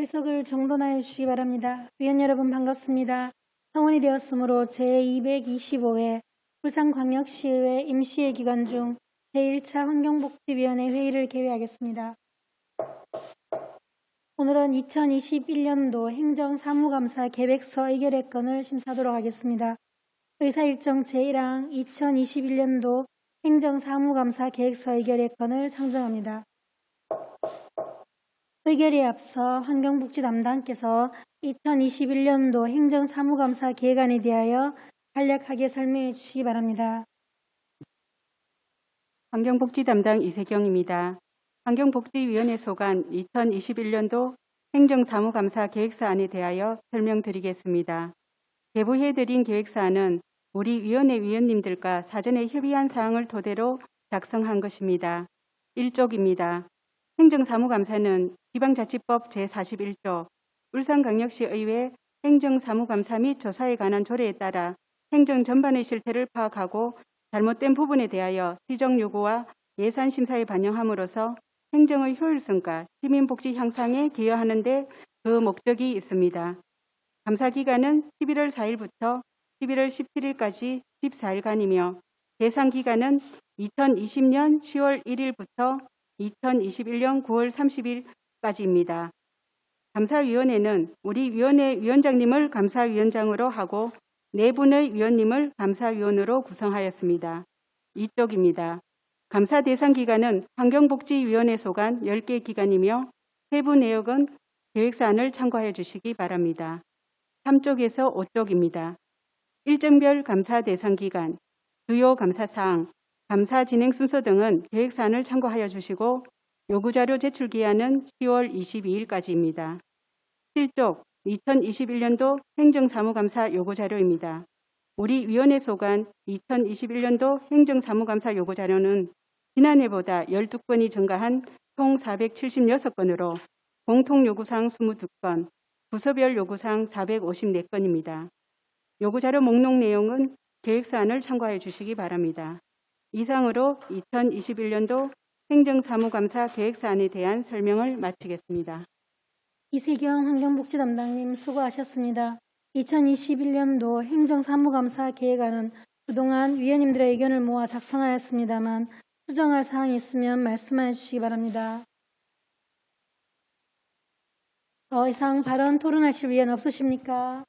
의석을 정돈하여 주시기 바랍니다. 위원 여러분 반갑습니다. 성원이 되었으므로 제225회 울산광역시의회 임시회 기간 중 제1차 환경복지위원회 회의를 개회하겠습니다. 오늘은 2021년도 행정사무감사 계획서 의결의 건을 심사하도록 하겠습니다. 의사일정 제1항 2021년도 행정사무감사 계획서 의결의 건을 상정합니다. 의결에 앞서 환경복지 담당께서 2021년도 행정사무감사 계획안에 대하여 간략하게 설명해 주시기 바랍니다. 환경복지 담당 이세경입니다. 환경복지위원회 소관 2021년도 행정사무감사 계획사안에 대하여 설명드리겠습니다. 개부해드린 계획사안은 우리 위원회 위원님들과 사전에 협의한 사항을 토대로 작성한 것입니다. 1쪽입니다. 행정사무감사는 지방자치법 제41조 울산광역시의회 행정사무감사 및 조사에 관한 조례에 따라 행정 전반의 실태를 파악하고 잘못된 부분에 대하여 시정 요구와 예산 심사에 반영함으로써 행정의 효율성과 시민 복지 향상에 기여하는 데 그 목적이 있습니다. 감사 기간은 11월 4일부터 11월 17일까지 14일간이며 대상 기간은 2020년 10월 1일부터 2021년 9월 30일까지입니다. 감사위원회는 우리 위원회 위원장님을 감사위원장으로 하고 네 분의 위원님을 감사위원으로 구성하였습니다. 이쪽입니다. 감사 대상 기간은 환경복지위원회 소관 10개 기간이며 세부 내역은 계획사안을 참고하여 주시기 바랍니다. 3쪽에서 5쪽입니다. 일정별 감사 대상 기간, 주요 감사 사항, 감사 진행 순서 등은 계획사안을 참고하여 주시고 요구자료 제출 기한은 10월 22일까지입니다. 7쪽 2021년도 행정사무감사 요구자료입니다. 우리 위원회 소관 2021년도 행정사무감사 요구자료는 지난해보다 12건이 증가한 총 476건으로 공통 요구사항 22건, 부서별 요구사항 454건입니다. 요구자료 목록 내용은 계획사안을 참고해 주시기 바랍니다. 이상으로 2021년도 행정사무감사 계획사안에 대한 설명을 마치겠습니다. 이세경 환경복지 담당님 수고하셨습니다. 2021년도 행정사무감사 계획안은 그동안 위원님들의 의견을 모아 작성하였습니다만 수정할 사항이 있으면 말씀해 주시기 바랍니다. 더 이상 발언 토론하실 위원 없으십니까?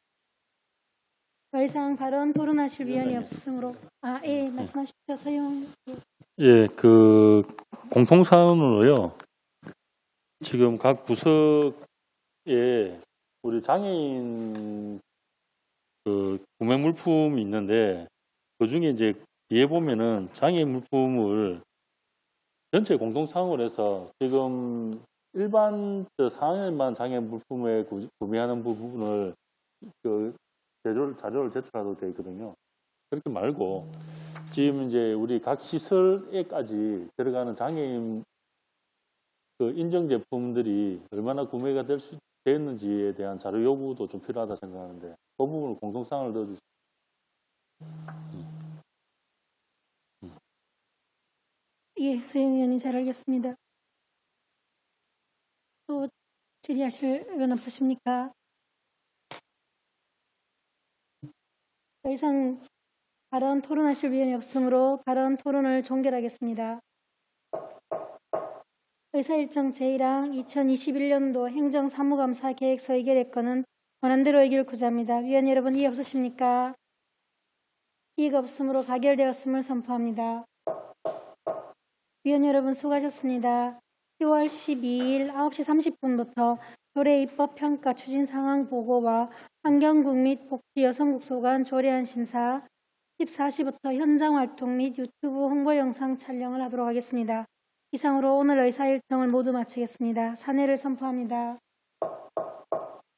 더 이상 발언 토론하실 위원이 없으므로 아, 예, 말씀하십시오. 서영. 예, 그 공통사항으로요. 지금 각 부서에 우리 장애인 그 구매 물품이 있는데 그 중에 이제 뒤에 보면은 장애인 물품을 전체 공통사항으로 해서 지금 일반 저 상해만 장애인 물품에 구- 구매하는 부분을 그 자료를, 자료를 제출하도록 되어 있거든요. 그렇게 말고 지금 이제 우리 각 시설에까지 들어가는 장애인 그 인정 제품들이 얼마나 구매가 될수 되었는지에 대한 자료 요구도 좀 필요하다 생각하는데 그 부분을 공통사항을 넣어주세요. 예, 서영 의원님 잘 알겠습니다. 또 질의하실 의원 없으십니까? 이상 발언 토론하실 위원이 없으므로 발언 토론을 종결하겠습니다. 의사일정 제1항 2021년도 행정사무감사 계획서 의결의 건은 원안대로 의결코자 합니다. 위원 여러분 이해 없으십니까? 이해가 없으므로 가결되었음을 선포합니다. 위원 여러분 수고하셨습니다. 10월 12일 9시 30분부터 조례 입법 평가 추진 상황 보고와 환경국 및 복지 여성국 소 관 조례안 심사 14시부터 현장 활동 및 유튜브 홍보 영상 촬영을 하도록 하겠습니다. 이상으로 오늘 의사 일정을 모두 마치겠습니다. 사내를 선포합니다.